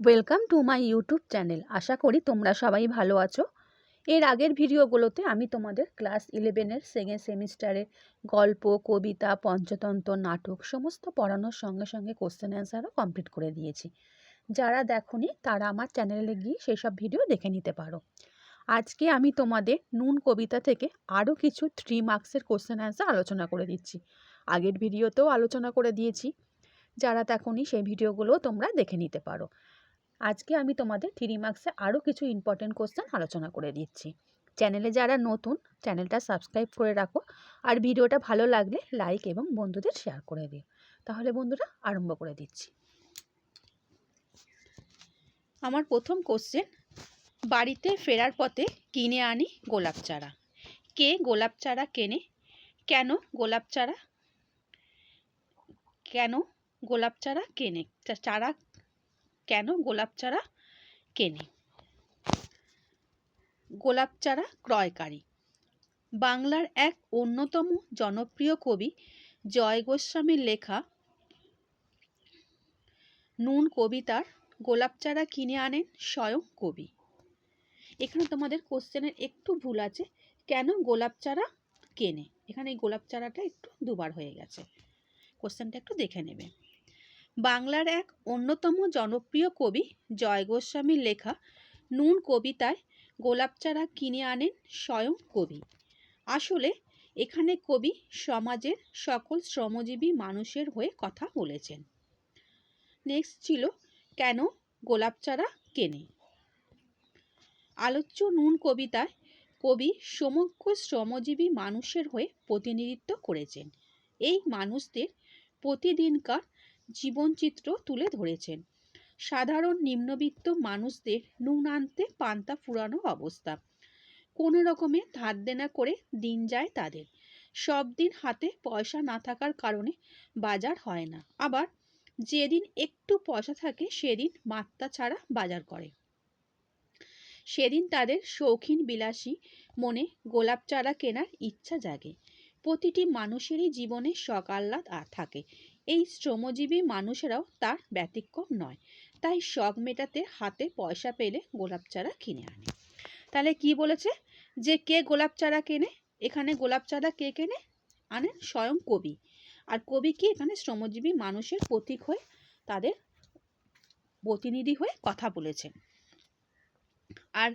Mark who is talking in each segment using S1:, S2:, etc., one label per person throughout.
S1: Welcome to my YouTube channel আশা করি তোমরা সবাই ভালো আছো। এর আগের ভিডিওগুলোতে আমি তোমাদের ক্লাস ইলেভেনের সেকেন্ড সেমিস্টারের গল্প, কবিতা, পঞ্চতন্ত্র, নাটক সমস্ত পড়ানোর সঙ্গে সঙ্গে কোশ্চেন অ্যান্সারও কমপ্লিট করে দিয়েছি। যারা দেখোনি, তারা আমার চ্যানেলে গিয়ে সেসব ভিডিও দেখে নিতে পারো। আজকে আমি তোমাদের নুন কবিতা থেকে আরও কিছু থ্রি মার্কসের কোশ্চেন অ্যান্সার আলোচনা করে দিচ্ছি। আগের ভিডিওতেও আলোচনা করে দিয়েছি। যারা দেখোনি, সেই ভিডিওগুলো তোমরা দেখে নিতে পারো। আজকে আমি তোমাদের থ্রি মার্কসে আরও কিছু ইম্পর্টেন্ট কোশ্চেন আলোচনা করে দিচ্ছি। চ্যানেলে যারা নতুন চ্যানেলটা সাবস্ক্রাইব করে রাখো আর ভিডিওটা ভালো লাগলে লাইক এবং বন্ধুদের শেয়ার করে দিও। তাহলে বন্ধুরা আরম্ভ করে দিচ্ছি। আমার প্রথম কোশ্চেন বাড়িতে ফেরার পথে কিনে আনি গোলাপ চারা। কে গোলাপ চারা কেনে? কেন গোলাপ চারা? কেন গোলাপ চারা কেনে? চারা কেন গোলাপ চারা কেনে? গোলাপ চারা ক্রয়কারী। বাংলার এক অন্যতম জনপ্রিয় কবি জয় গোস্বামীর লেখা নুন কবিতার গোলাপ চারা কিনে আনেন স্বয়ং কবি এখানে তোমাদের কোশ্চেনের একটু ভুল আছে, কেন গোলাপ চারা কেনে? এখানে এই গোলাপ চারাটা একটু দুবার হয়ে গেছে। কোশ্চেনটা একটু দেখে নেবে। বাংলার এক অন্যতম জনপ্রিয় কবি জয় গোস্বামীর লেখা নুন কবিতায় গোলাপ চারা কিনে আনেন স্বয়ং কবি। আসলে এখানে কবি সমাজের সকল শ্রমজীবী মানুষের হয়ে কথা বলেছেন। নেক্সট ছিল, কেন গোলাপ চারা কেনে? আলোচ্য নুন কবিতায় কবি সমগ্র শ্রমজীবী মানুষের হয়ে প্রতিনিধিত্ব করেছেন। এই মানুষদের প্রতিদিনকার জীবনচিত্র তুলে ধরেছেন। সাধারণ নিম্নবিত্ত মানুষদের নুন আনতে পান্তা ফুরানো অবস্থা। কোনো রকমে ধার দেনা করে দিন যায় তাদের। সব দিন হাতে পয়সা না থাকার কারণে বাজার হয় না। আবার যেদিন একটু পয়সা থাকে, সেদিন মাত্রা ছাড়া বাজার করে। সেদিন তাদের শৌখিন বিলাসী মনে গোলাপ চারা কেনার ইচ্ছা জাগে। প্রতিটি মানুষেরই জীবনে শখ থাকে। এই শ্রমজীবী মানুষেরাও তার ব্যতিক্রম নয়। তাই শখ মেটাতে হাতে পয়সা পেলে গোলাপ চারা কিনে আনে। তাহলে কি বলেছে? যে কে গোলাপ চারা কেনে? এখানে গোলাপ চারা কে কেনে? আনেন স্বয়ং কবি। আর কবি কি এখানে শ্রমজীবী মানুষের প্রতীক হয়ে তাদের প্রতিনিধি হয়ে কথা বলেছেন। আর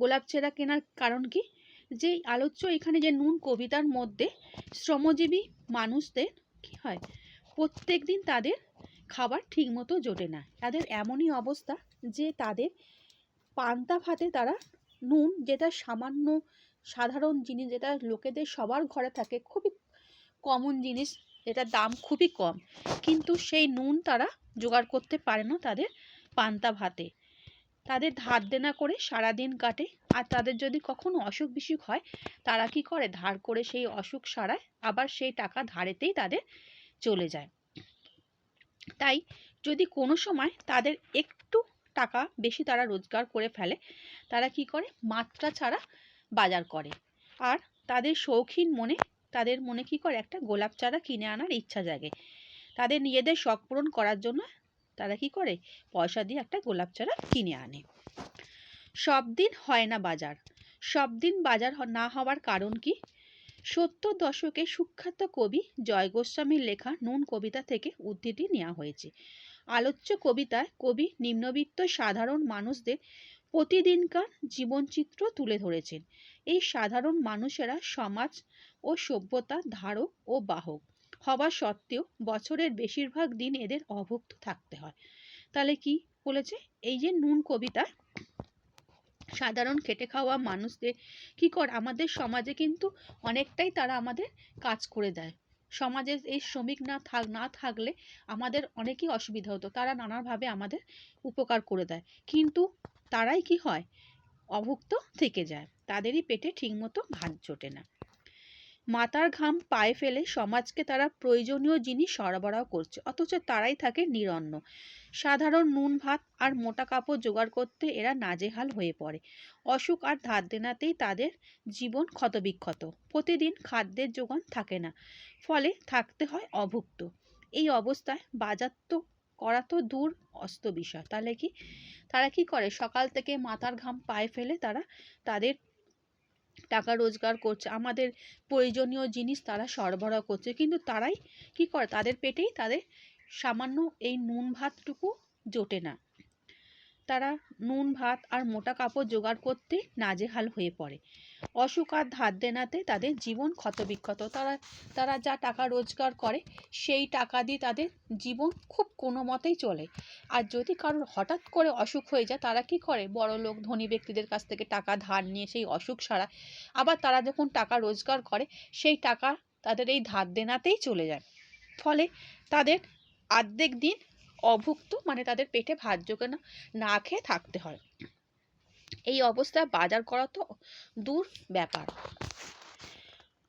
S1: গোলাপ চারা কেনার কারণ কি? যে আলোচ্য এখানে যে নুন কবিতার মধ্যে শ্রমজীবী মানুষদের কি হয়? প্রত্যেক দিন তাদের খাবার ঠিকমতো জোটে না। তাদের এমনই অবস্থা যে তাদের পান্তা ভাতে তারা নুন, যেটা সামান্য সাধারণ জিনিস, যেটা লোকেদের সবার ঘরে থাকে, খুবই কমন জিনিস, যেটার দাম খুবই কম। কিন্তু সেই নুন তারা জোগাড় করতে পারে না তাদের পান্তা ভাতে। তাদের ধার দেনা করে সারাদিন কাটে। আর তাদের যদি কখনো অসুখ বিসুখ হয়, তারা কি করে? ধার করে সেই অসুখ সারায়, আবার সেই টাকা ধারেতেই তাদের চলে যায়। তাই যদি কোনো সময় তাদের একটু টাকা বেশি তারা রোজগার করে ফেলে, তারা কি করে? মাত্রা ছাড়া বাজার করে। আর তাদের শৌখিন মনে, তাদের মনে কি করে? একটা গোলাপ চারা কিনে আনার ইচ্ছা জাগে। তাদের নিজেদের শখ পূরণ করার জন্য তারা কি করে? পয়সা দিয়ে একটা গোলাপ চারা কিনে আনে। সব দিন হয় না বাজার। সব দিন বাজার না হওয়ার কারণ কি? সত্তর দশকে সুখ্যাত কবি জয় গোস্বামীর লেখা নুন কবিতা থেকে উদ্ধৃতি নেওয়া হয়েছে। আলোচ্য কবিতায় কবি নিম্নবিত্ত সাধারণ মানুষদের প্রতিদিনকার জীবনচিত্র তুলে ধরেছেন। এই সাধারণ মানুষেরা সমাজ ও সভ্যতার ধারক ও বাহক। হওয়া সত্ত্বেও বছরের বেশিরভাগ দিন এদের অভুক্ত থাকতে হয়। তাহলে কি বলেছে? এই যে নুন কবিতা সাধারণ খেটে খাওয়া মানুষদের কি কর, আমাদের সমাজে কিন্তু অনেকটাই তারা আমাদের কাজ করে দেয়। সমাজে এই শ্রমিক না থাক, না থাকলে আমাদের অনেকই অসুবিধা হতো। তারা নানাভাবে আমাদের উপকার করে দেয়। কিন্তু তারাই কি হয়, অভুক্ত থেকে যায়। তাদেরই পেটে ঠিকমতো ভাত জোটে না। মাথার ঘাম পায়ে ফেলে সমাজকে তারা প্রয়োজনীয় জিনিস সরবরাহ করছে। অথচ তারাই থাকে নিরন্ন। সাধারণ নুন, ভাত আর মোটা কাপড় জোগাড় করতে এরা নাজেহাল হয়ে পড়ে। অসুখ আর ধার দেনাতেই তাদের জীবন ক্ষতবিক্ষত। প্রতিদিন খাদ্যের যোগান থাকে না, ফলে থাকতে হয় অভুক্ত। এই অবস্থায় বাজার তো করা তো দূর অস্ত বিষয়। তাহলে কি? তারা কি করে? সকাল থেকে মাথার ঘাম পায়ে ফেলে তারা তাদের টাকা রোজগার করছে। আমাদের প্রয়োজনীয় জিনিস তারা সরবরাহ করছে। কিন্তু তারাই কি করে? তাদের পেটেই তাদের সামান্য এই নুন ভাতটুকু জোটে না। তারা নুন ভাত আর মোটা কাপড় জোগাড় করতে নাজেহাল হয়ে পড়ে। অসুখ আর ধার দেনাতে তাদের জীবন ক্ষতবিক্ষত। তারা তারা যা টাকা রোজগার করে, সেই টাকা দিয়ে তাদের জীবন খুব কোনো মতেই চলে। আর যদি কারোর হঠাৎ করে অসুখ হয়ে যায়, তারা কি করে? বড় লোক, ধনী ব্যক্তিদের কাছ থেকে টাকা ধার নিয়ে সেই অসুখ সারা। আবার তারা যখন টাকা রোজগার করে, সেই টাকা তাদের এই ধার দেনাতেই চলে যায়। ফলে তাদের অর্ধেক দিন অভুক্ত মানে তাদের পেটে ভাত জোগে না না খেয়ে থাকতে হয়। এই অবস্থায় বাজার করা তো দূর ব্যাপার।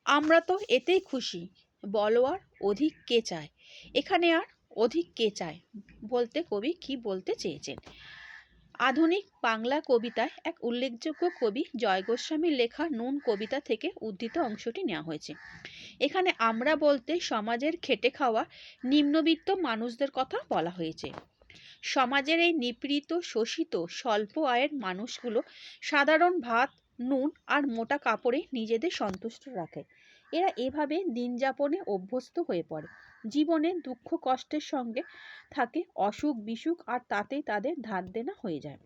S1: আমরা তো এতেই খুশি, বলো আর অধিক কে চায়? এখানে আর অধিক কে চায়? বলতে কবি কি বলতে চেয়েছেন? আধুনিক বাংলা কবিতায় এক উল্লেখযোগ্য কবি জয় গোস্বামীর লেখা নুন কবিতা থেকে উদ্ধৃত অংশটি নেওয়া হয়েছে। এখানে আমরা বলতে সমাজের খেটে খাওয়া নিম্নবিত্ত মানুষদের কথা বলা হয়েছে। সমাজের এই নিপীড়িত, শোষিত, স্বল্প আয়ের মানুষগুলো সাধারণ ভাত, নুন আর মোটা কাপড়ে নিজেদের সন্তুষ্ট রাখে। এরা এভাবে দিন যাপনে অভ্যস্ত হয়ে পড়ে। জীবনে দুঃখ কষ্টের সঙ্গে থাকে, অসুখ বিসুখ আর তাতেই তাদের ধার দেনা হয়ে যায়।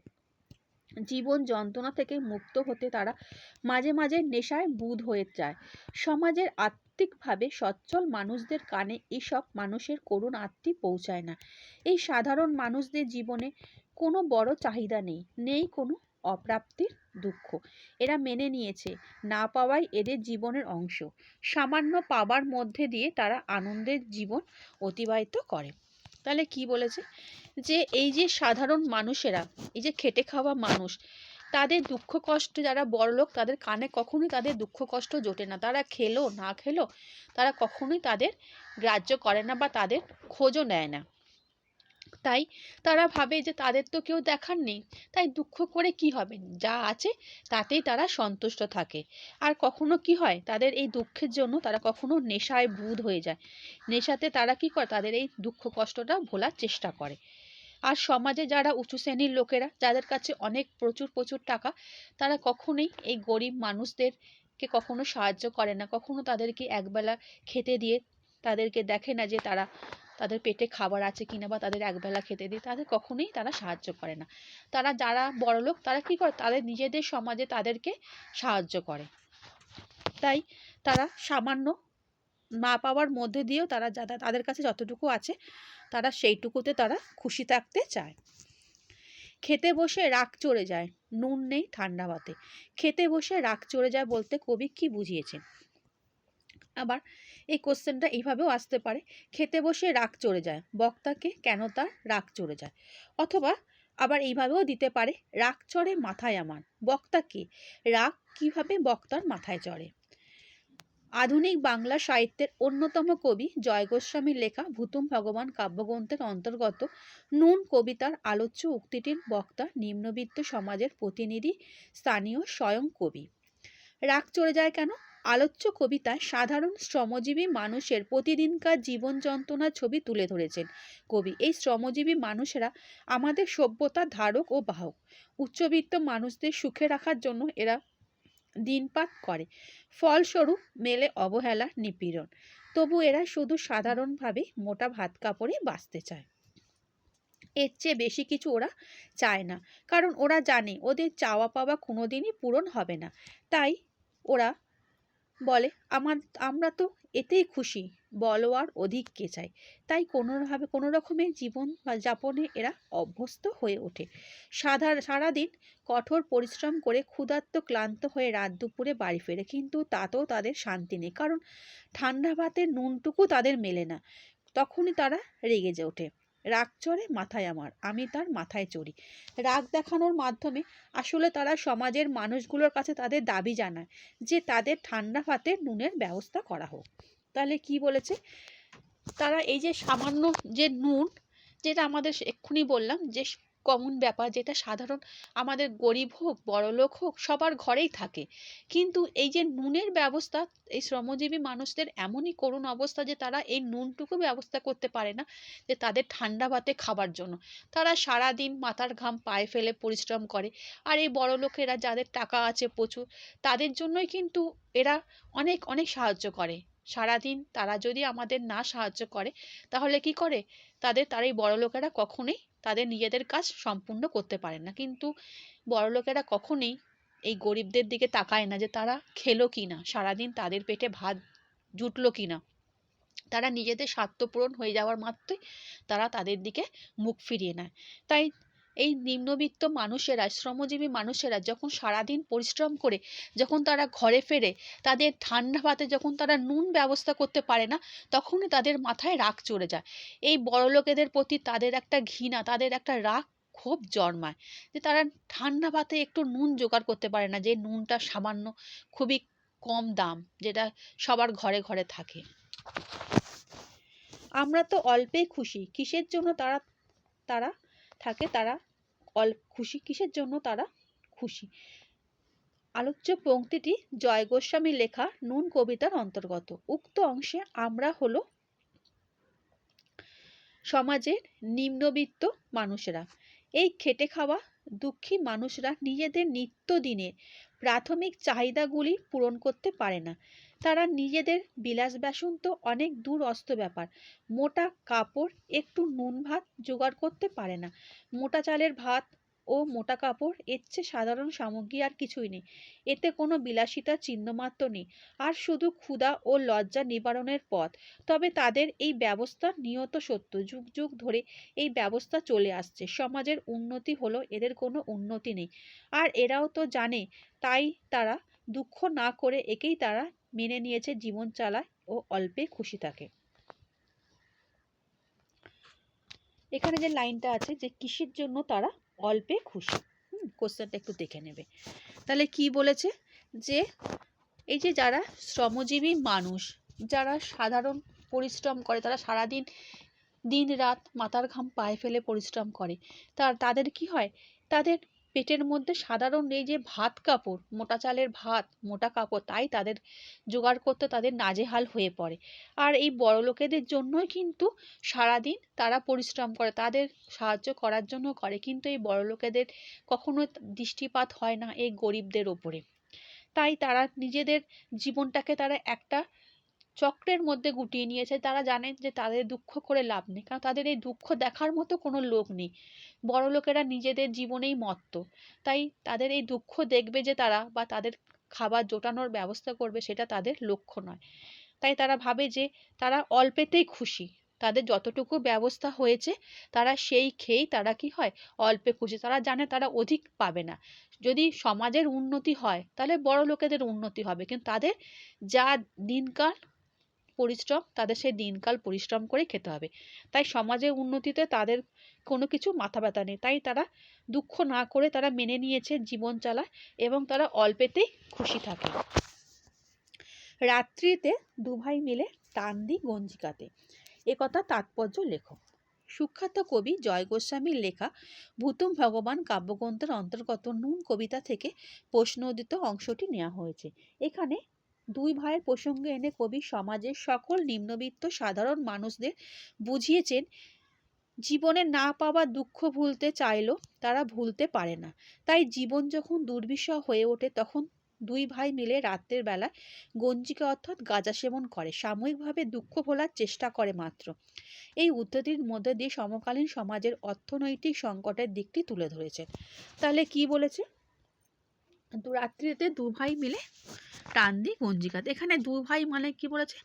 S1: জীবন যন্ত্রণা থেকে মুক্ত হতে তারা মাঝে মাঝে নেশায় বুধ হয়ে যায়। সমাজের আত্মিকভাবে সচ্ছল মানুষদের কানে এসব মানুষের করুণ আত্মি পৌঁছায় না। এই সাধারণ মানুষদের জীবনে কোনো বড় চাহিদা নেই নেই কোনো অপ্রাপ্তির দুঃখ। এরা মেনে নিয়েছে না পাওয়াই এদের জীবনের অংশ। সামান্য পাবার মধ্যে দিয়ে তারা আনন্দের জীবন অতিবাহিত করে। তাহলে কি বলেছে? যে এই যে সাধারণ মানুষেরা, এই যে খেটে খাওয়া মানুষ, তাদের দুঃখ কষ্ট যারা বড়লোক তাদের কানে কখনোই তাদের দুঃখ কষ্ট জোটে না। তারা খেলো না খেলো, তারা কখনোই তাদের গ্রাহ্য করে না বা তাদের খোঁজও নেয় না। তাই তারা ভাবে যে তাদের তো কেউ দেখার নেই, তাই দুঃখ করে কি হবে? যা আছে তাতেই তারা সন্তুষ্ট থাকে। আর কখনো কি হয়? তাদের এই দুঃখের জন্য তারা কখনো নেশায় বুধ হয়ে যায়। নেশাতে তারা কি করে? তাদের এই দুঃখ কষ্টটা ভোলার চেষ্টা করে। আর সমাজে যারা উঁচু শ্রেণির লোকেরা, যাদের কাছে অনেক প্রচুর প্রচুর টাকা, তারা কখনোই এই গরিব মানুষদেরকে কখনো সাহায্য করে না। কখনো তাদেরকে একবেলা খেতে দিয়ে তাদেরকে দেখে না যে তারা তাদের পেটে খাবার আছে কিনা বা তাদের একবেলা খেতে দিয়ে তাদের কখনোই তারা সাহায্য করে না। তারা যারা বড়লোক তারা কি করে? তাদের নিজেদের সমাজে তাদেরকে সাহায্য করে। তাই তারা সামান্য না পাওয়ার মধ্যে দিয়েও তারা যা, তাদের কাছে যতটুকু আছে, তারা সেইটুকুতে তারা খুশি থাকতে চায়। খেতে বসে রাগ চড়ে যায়, নুন নেই ঠান্ডা ভাতে। খেতে বসে রাগ চড়ে যায় বলতে কবি কি বুঝিয়েছেন? আবার এই কোশ্চেনটা এইভাবেও আসতে পারে, খেতে বসে রাগ চড়ে যায়, বক্তাকে কেন তার রাগ চড়ে যায়? অথবা আবার এইভাবেও দিতে পারে, রাগ চড়ে মাথায় আমার বক্তাকে রাগ কীভাবে বক্তার মাথায় চড়ে? আধুনিক বাংলা সাহিত্যের অন্যতম কবি জয় গোস্বামীর লেখা ভূতুম ভগবান কাব্যগ্রন্থের অন্তর্গত নুন কবিতার আলোচ্য উক্তিটির বক্তা নিম্নবিত্ত সমাজের প্রতিনিধি, স্থানীয় স্বয়ং কবি। রাগ চড়ে যায় কেন? আলোচ্য কবিতায় সাধারণ শ্রমজীবী মানুষের প্রতিদিনকার জীবন যন্ত্রণার ছবি তুলে ধরেছেন। কবি, এই শ্রমজীবী মানুষেরা আমাদের সভ্যতার ধারক ও বাহক। উচ্চবিত্ত মানুষদের সুখে রাখার জন্য এরা দিনপাত করে। ফলস্বরূপ মেলে অবহেলা, নিপীড়ন। তবু এরা শুধু সাধারণভাবে মোটা ভাত কাপড়ে বাঁচতে চায়। এর চেয়ে বেশি কিছু ওরা চায় না। কারণ ওরা জানে, ওদের চাওয়া পাওয়া কোনোদিনই পূরণ হবে না। তাই ওরা বলে, আমার, আমরা তো এতেই খুশি। বলো আর অধিক কে চাই তাই কোনোভাবে কোনো রকমে জীবন বা যাপনে এরা অভ্যস্ত হয়ে ওঠে। সাধার, সারাদিন কঠোর পরিশ্রম করে ক্ষুধার্ত, ক্লান্ত হয়ে রাত দুপুরে বাড়ি ফেরে। কিন্তু তাতেও তাদের শান্তি নেই। কারণ ঠান্ডা ভাতের নুনটুকু তাদের মেলে না। তখনই তারা রেগে যে ওঠে। রাগ চড়ে মাথায় আমার, আমি তার মাথায় চড়ি। রাগ দেখানোর মাধ্যমে আসলে তারা সমাজের মানুষগুলোর কাছে তাদের দাবি জানায় যে তাদের ঠান্ডা ভাতে নুনের ব্যবস্থা করা হোক। তাহলে কি বলেছে? তারা এই যে সামান্য যে নুন, যেটা আমাদের এক্ষুনি বললাম যে কমন ব্যাপার যেটা সাধারণ আমাদের গরিব হোক বড়লোক হোক, সবার ঘরেই থাকে। কিন্তু এই যে নুনের ব্যবস্থা, এই শ্রমজীবী মানুষদের এমনই করুণ অবস্থা যে তারা এই নুনটুকু ব্যবস্থা করতে পারে না, যে তাদের ঠান্ডা ভাতে খাবার জন্য। তারা সারাদিন মাথার ঘাম পায়ে ফেলে পরিশ্রম করে। আর এই বড়লোকেরা যাদের টাকা আছে প্রচুর, তাদের জন্যই কিন্তু এরা অনেক অনেক সাহায্য করে। সারাদিন তারা যদি আমাদের না সাহায্য করে, তাহলে কি করে? তাদের, তার এই বড়লোকেরা কখনোই তাদের নিজেদের কাজ সম্পূর্ণ করতে পারেন না। কিন্তু বড়লোকেরা কখনোই এই গরিবদের দিকে তাকায় না যে তারা খেলো কি না সারাদিন তাদের পেটে ভাত জুটলো কি না তারা নিজেদের স্বার্থ পূরণ হয়ে যাওয়ার মাত্রই তারা তাদের দিকে মুখ ফিরিয়ে নেয়। তাই এই নিম্নবিত্ত মানুষেরা, শ্রমজীবী মানুষেরা যখন সারাদিন পরিশ্রম করে, যখন তারা ঘরে ফেরে, তাদের ঠান্ডা ভাতে যখন তারা নুন ব্যবস্থা করতে পারে না, তখনই তাদের মাথায় রাগ চড়ে যায়। এই বড়লোকেদের প্রতি তাদের একটা ঘৃণা, তাদের একটা রাগ ক্ষোভ জন্মায় যে তারা ঠান্ডা ভাতে একটু নুন জোগাড় করতে পারে না, যে নুনটা সামান্য খুবই কম দাম, যেটা সবার ঘরে ঘরে থাকে। আমরা তো অল্পেই খুশি, কিসের জন্য তারা তারা থাকে? তারা অল্প খুশি? কিসের জন্য তারা? খুশি। আলোচ্য পংক্তিটি জয় গোস্বামীর লেখা নুন কবিতার অন্তর্গত। উক্ত অংশে আমরা হলো সমাজের নিম্নবিত্ত মানুষেরা। এই খেটে খাওয়া দুঃখী মানুষরা নিজেদের নিত্যদিনের প্রাথমিক চাহিদাগুলি পূরণ করতে পারে না। তারা নিজেদের বিলাস ব্যাসন তো অনেক দূর অস্ত ব্যাপার। মোটা কাপড় একটু নুন ভাত জোগাড় করতে পারে না। মোটা চালের ভাত ও মোটা কাপড় এর চেয়ে সাধারণ সামগ্রী আর কিছুই নেই। এতে কোনো বিলাসিতার চিহ্নমাত্র নেই। আর শুধু ক্ষুধা ও লজ্জা নিবারণের পথ। তবে তাদের এই ব্যবস্থা নিয়ত সত্য। যুগ যুগ ধরে এই ব্যবস্থা চলে আসছে। সমাজের উন্নতি হলো এদের কোনো উন্নতি নেই। আর এরাও তো জানে, তাই তারা দুঃখ না করে একেই তারা মেনে নিয়েছে জীবন চালায় ও অল্পে খুশি থাকে। এখানে যে লাইনটা আছে যে কিসের জন্য তারা অল্পে খুশি? কোশ্চেনটা একটু দেখে নেবে। তাহলে কি বলেছে? যে এই যে যারা শ্রমজীবী মানুষ, যারা সাধারণ পরিশ্রম করে, তারা সারাদিন, দিন রাত মাথার ঘাম পায়ে ফেলে পরিশ্রম করে, তার, তাদের কি হয়? তাদের পেটের মধ্যে সাধারণ এই যে ভাত কাপড়, মোটা চালের ভাত, মোটা কাপড়, তাই তাদের জোগাড় করতে তাদের নাজেহাল হয়ে পড়ে। আর এই বড়লোকেদের জন্যই কিন্তু সারাদিন তারা পরিশ্রম করে, তাদের সাহায্য করার জন্য করে। কিন্তু এই বড়লোকেদের কখনো দৃষ্টিপাত হয় না এই গরিবদের ওপরে। তাই তারা নিজেদের জীবনটাকে তারা একটা চক্রের মধ্যে গুটিয়ে নিয়েছে। তারা জানেন যে তাদের দুঃখ করে লাভ নেই। কারণ তাদের এই দুঃখ দেখার মতো কোনো লোক নেই। বড় লোকেরা নিজেদের জীবনেই মত্ত। তাই তাদের এই দুঃখ দেখবে যে তারা বা তাদের খাবার জোটানোর ব্যবস্থা করবে সেটা তাদের লক্ষ্য নয়। তাই তারা ভাবে যে তারা অল্পেতেই খুশি। তাদের যতটুকু ব্যবস্থা হয়েছে, তারা সেই খেয়েই তারা কি হয়? অল্পে খুশি। তারা জানে তারা অধিক পাবে না। যদি সমাজের উন্নতি হয়, তাহলে বড় লোকেদের উন্নতি হবে। কিন্তু তাদের যা দিনকাল পরিশ্রম, তাদের সেই দিনকাল পরিশ্রম করে খেতে হবে। তাই সমাজের উন্নতিতে তাদের কোনো কিছু মাথা ব্যথা নেই। তাই তারা দুঃখ না করে তারা মেনে নিয়েছে জীবন চালায় এবং তারা অল্পেতেই খুশি থাকে। রাত্রিতে দু ভাই মিলে টান দি গঞ্জিকাতে একথা তাৎপর্য লেখো সুখ্যাত কবি জয় গোস্বামীর লেখা ভূতম ভগবান কাব্যগ্রন্থের অন্তর্গত নুন কবিতা থেকে প্রশ্নোদিত অংশটি নেওয়া হয়েছে। এখানে দুই ভাইয়ের প্রসঙ্গে এনে কবি সমাজের সকল নিম্নবিত্ত সাধারণ মানুষদের বুঝিয়েছেন, জীবনে না পাওয়া দুঃখ ভুলতে চাইলেও তারা ভুলতে পারে না। তাই জীবন যখন দুর্বিষহ হয়ে ওঠে, তখন দুই ভাই মিলে রাত্রের বেলা গঞ্জিকা অর্থাৎ গাঁজা সেবন করে। সাময়িকভাবে দুঃখ ভোলার চেষ্টা করে মাত্র। এই উদ্ধতির মধ্যে দিয়ে সমকালীন সমাজের অর্থনৈতিক সংকটের দিকটি তুলে ধরেছেন তাহলে কি বলেছে? রাত্রিতে দু ভাই মিলে টান দিয়ে গঞ্জিকাতে এখানে দু ভাই মানে কি বলেছে?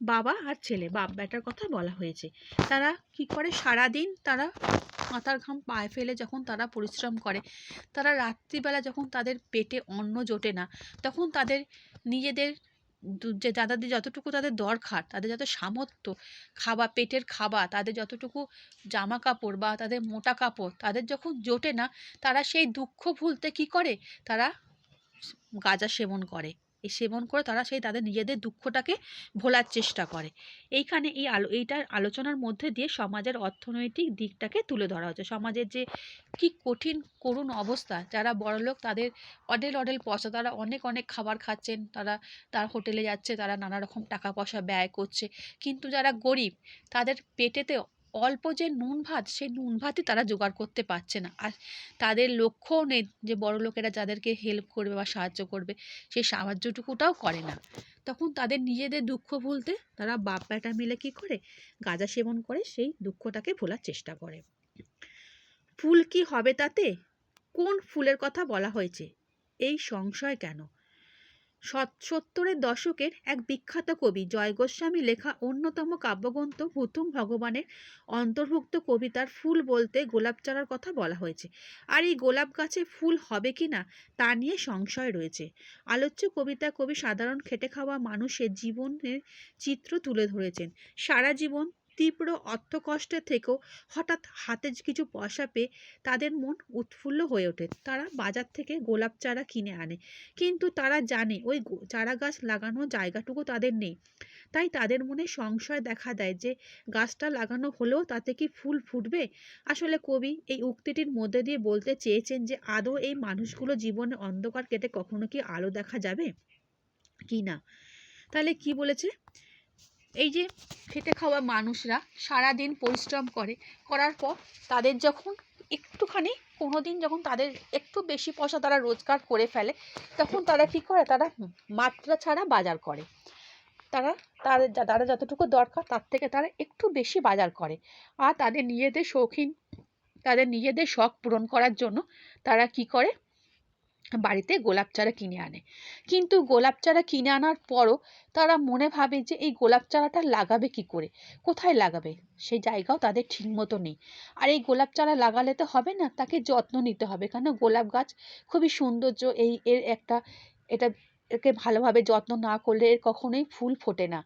S1: বাবা আর ছেলে, বাপ বেটার কথা বলা হয়েছে। তারা কি করে? সারাদিন তারা মাথার ঘাম পায়ে ফেলে যখন তারা পরিশ্রম করে। তারা রাত্রিবেলা যখন তাদের পেটে অন্ন জোটে না, তখন তাদের নিজেদের যে তাদের যতটুকু তাদের দরকার, তাদের যত সামর্থ্য খাবার পেটের খাবার, তাদের যতটুকু জামা কাপড় বা তাদের মোটা কাপড়, তাদের যখন জোটে না, তারা সেই দুঃখ ভুলতে কি করে? তারা গাঁজা সেবন করে। সেবন করে তারা সেই তাদের নিজেদের দুঃখটাকে ভোলার চেষ্টা করে। এইখানে এই আলো, এইটার আলোচনার মধ্যে দিয়ে সমাজের অর্থনৈতিক দিকটাকে তুলে ধরা হচ্ছে। সমাজের যে কি কঠিন, করুণ অবস্থা, যারা বড়লোক তাদের অডেল অডেল পয়সা তারা অনেক অনেক খাবার খাচ্ছেন, তারা তার হোটেলে যাচ্ছে, তারা নানা রকম টাকা পয়সা ব্যয় করছে। কিন্তু যারা গরিব, তাদের পেটেতে অল্প যে নুন ভাত সেই নুন ভাতই তারা জোগাড় করতে পারছে না। আর তাদের লক্ষ্যও নেই যে বড় লোকেরা যাদেরকে হেল্প করবে বা সাহায্য করবে সেই সাহায্যটুকুটাও করে না। তখন তাদের নিজেদের দুঃখ ভুলতে তারা বাপ বেটা মিলে কী করে, গাঁজা সেবন করে সেই দুঃখটাকে ভোলার চেষ্টা করে। ফুল কি হবে তাতে? কোন ফুলের কথা বলা হয়েছে? এই সংশয় কেন? সত্তরের দশকের এক বিখ্যাত কবি জয় গোস্বামী লেখা অন্যতম কাব্যগ্রন্থ হুতুম ভগবানের অন্তর্ভুক্ত কবিতার ফুল বলতে গোলাপ চারার কথা বলা হয়েছে। আর এই গোলাপ গাছে ফুল হবে কি না, তা নিয়ে সংশয় রয়েছে। আলোচ্য কবিতা কবি সাধারণ খেটে খাওয়া মানুষের জীবনের চিত্র তুলে ধরেছেন। সারা জীবন তীব্র অর্থকষ্টের থেকেও হঠাৎ হাতে কিছু পয়সা পেয়ে তাদের মন উৎফুল্ল হয়ে ওঠে। তারা বাজার থেকে গোলাপ চারা কিনে আনে। কিন্তু তারা জানে ওই চারা গাছ লাগানো জায়গাটুকু তাদের নেই। তাই তাদের মনে সংশয় দেখা দেয় যে, গাছটা লাগানো হলেও তাতে কি ফুল ফুটবে? আসলে কবি এই উক্তিটির মধ্যে দিয়ে বলতে চেয়েছেন যে, আদৌ এই মানুষগুলো জীবনে অন্ধকার কেটে কখনো কি আলো দেখা যাবে? কি না? তাহলে কি বলেছে? এই যে খেটে খাওয়া মানুষরা সারা দিন পরিশ্রম করে, করার পর তাদের যখন একটুখানি কোনো দিন যখন তাদের একটু বেশি পয়সা তারা রোজগার করে ফেলে, তখন তারা কি করে? তারা মাত্রা ছাড়া বাজার করে। তারা তাদের তারা যতটুকু দরকার তার থেকে তারা একটু বেশি বাজার করে। আর তাদের নিজেদের শৌখিন, তাদের নিজেদের শখ পূরণ করার জন্য তারা কি করে? বাড়িতে গোলাপ চারা কিনে আনে। কিন্তু গোলাপ চারা কিনে আনার পরও তারা মনে ভাবে যে এই গোলাপ চারাটা লাগাবে কি করে? কোথায় লাগাবে? সেই জায়গাও তাদের ঠিক মতো নেই। আর এই গোলাপ চারা লাগালে তো হবে না, তাকে যত্ন নিতে হবে। কেন? গোলাপ গাছ খুবই সৌন্দর্য, এই এর একটা, এটা একে ভালোভাবে যত্ন না করলে এর কখনোই ফুল ফোটে না।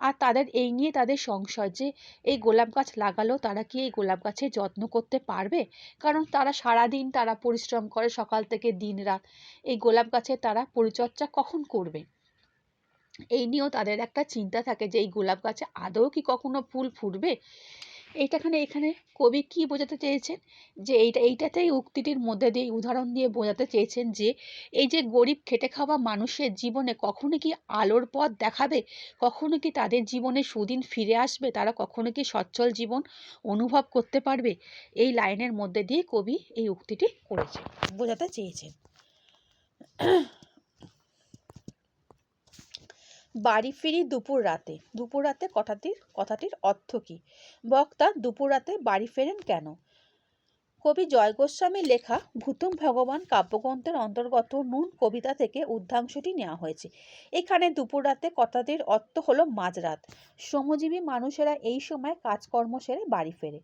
S1: আর তাদের এই নিয়ে তাদের সংশয় যে, এই গোলাপ গাছ লাগালেও তারা কি এই গোলাপ গাছের যত্ন করতে পারবে? কারণ তারা সারাদিন তারা পরিশ্রম করে সকাল থেকে দিন রাত। এই গোলাপ গাছের তারা পরিচর্যা কখন করবে? এই নিয়েও তাদের একটা চিন্তা থাকে যে, এই গোলাপ গাছে আদৌ কি কখনো ফুল ফুটবে? এইটাখানে এখানে কবি কি বোঝাতে চেয়েছেন? যে এইটা, এইটাতেই উক্তিটির মধ্যে দিয়ে, উদাহরণ দিয়ে বোঝাতে চেয়েছেন যে, এই যে গরিব খেটে খাওয়া মানুষের জীবনে কখনো কি আলোর পথ দেখাবে? কখনো কি তাদের জীবনে সুদিন ফিরে আসবে? তারা কখনো কি সচ্ছল জীবন অনুভব করতে পারবে? এই লাইনের মধ্যে দিয়ে কবি এই উক্তিটি করেছেন, বোঝাতে চেয়েছেন। বাড়ি ফিরি দুপুর রাতে। দুপুর রাতে কথাটির কথাটির অর্থ কী? বক্তা, দুপুর রাতে বাড়ি ফেরেন কেন? কবি জয় গোস্বামীর লেখা ভূতুম ভগবান কাব্যগ্রন্থের অন্তর্গত নুন কবিতা থেকে উদ্ধাংশটি নেওয়া হয়েছে। এখানে দুপুর রাতে কথাটির অর্থ হলো মাঝরাত। শ্রমজীবী মানুষেরা এই সময় কাজকর্ম সেরে বাড়ি ফেরে।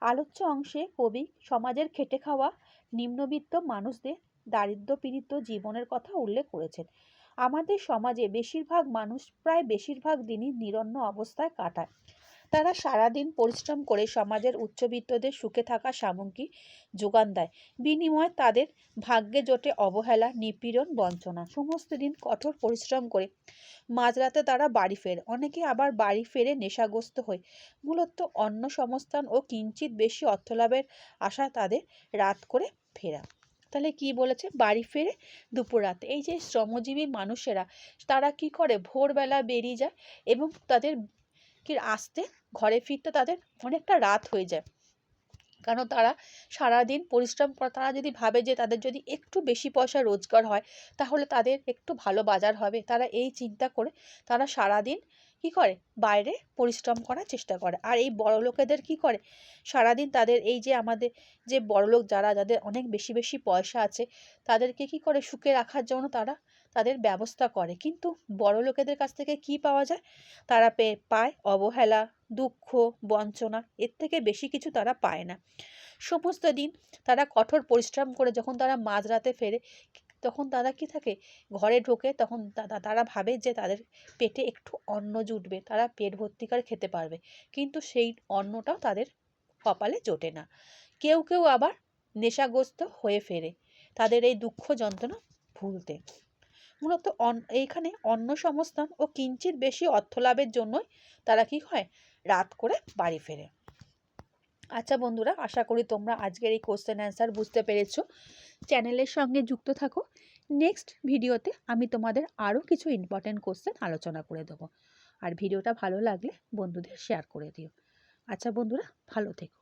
S1: আলোচ্য অংশে কবি, সমাজের খেটে খাওয়া, নিম্নবিত্ত মানুষদের দারিদ্র পীড়িত জীবনের কথা উল্লেখ করেছেন। আমাদের সমাজে বেশিরভাগ মানুষ প্রায় বেশিরভাগ দিনই নিরন্ন অবস্থায় কাটায়। তারা সারাদিন পরিশ্রম করে সমাজের উচ্চবিত্তদের সুখে থাকা সামগ্রী যোগান দেয়। বিনিময়ে তাদের ভাগ্যে জোটে অবহেলা, নিপীড়ন, বঞ্চনা। সমস্ত দিন কঠোর পরিশ্রম করে মাঝরাতে তারা বাড়ি ফেরে। অনেকে আবার বাড়ি ফেরে নেশাগ্রস্ত হয়। মূলত অন্ন সংস্থান ও কিঞ্চিত বেশি অর্থলাভের আশায় তাদের রাত করে ফেরা। তাহলে কি বলেছে? বাড়ি ফেরে দুপুর রাতে। এই যে শ্রমজীবী মানুষেরা, তারা কি করে? ভোরবেলা বেরিয়ে যায় এবং তাদের কি আসতে, ঘরে ফিরতে তাদের অনেকটা রাত হয়ে যায়। কারণ তারা সারাদিন পরিশ্রম করে, তারা যদি ভাবে যে তাদের যদি একটু বেশি পয়সা রোজগার হয়, তাহলে তাদের একটু ভালো বাজার হবে। তারা এই চিন্তা করে তারা সারাদিন কি করে? বাইরে পরিশ্রম করার চেষ্টা করে। আর এই বড় লোকেদের কি করে? সারাদিন তাদের এই যে আমাদের যে বড়লোক যারা, যাদের অনেক বেশি বেশি পয়সা আছে, তাদেরকে কি করে সুখে রাখার জন্য তারা তাদের ব্যবস্থা করে। কিন্তু বড় লোকেদের কাছ থেকে কি পাওয়া যায়? তারা পেয়ে পায় অবহেলা, দুঃখ, বঞ্চনা, এর থেকে বেশি কিছু তারা পায় না। সমস্ত দিন তারা কঠোর পরিশ্রম করে যখন তারা মাঝরাতে ফেরে তখন তারা কি থাকে? ঘরে ঢোকে তখন তারা ভাবে যে তাদের পেটে একটু অন্ন জুটবে, তারা পেট ভর্তি করে খেতে পারবে। কিন্তু সেই অন্নটাও তাদের কপালে জোটে না। কেউ কেউ আবার নেশাগ্রস্ত হয়ে ফেরে, তাদের এই দুঃখ যন্ত্রণা ভুলতে। মূলত এইখানে অন্ন সংস্থান ও কিঞ্চিত বেশি অর্থ লাভের জন্যই তারা কি হয়? রাত করে বাড়ি ফেরে। আচ্ছা বন্ধুরা, আশা করি তোমরা আজকের এই কোশ্চেন অ্যান্সার বুঝতে পেরেছ। চ্যানেলের সঙ্গে যুক্ত থাকো। নেক্সট ভিডিওতে আমি তোমাদের আরও কিছু ইম্পর্ট্যান্ট কোশ্চেন আলোচনা করে দেবো। আর ভিডিওটা ভালো লাগলে বন্ধুদের শেয়ার করে দিও। আচ্ছা বন্ধুরা, ভালো থেকো।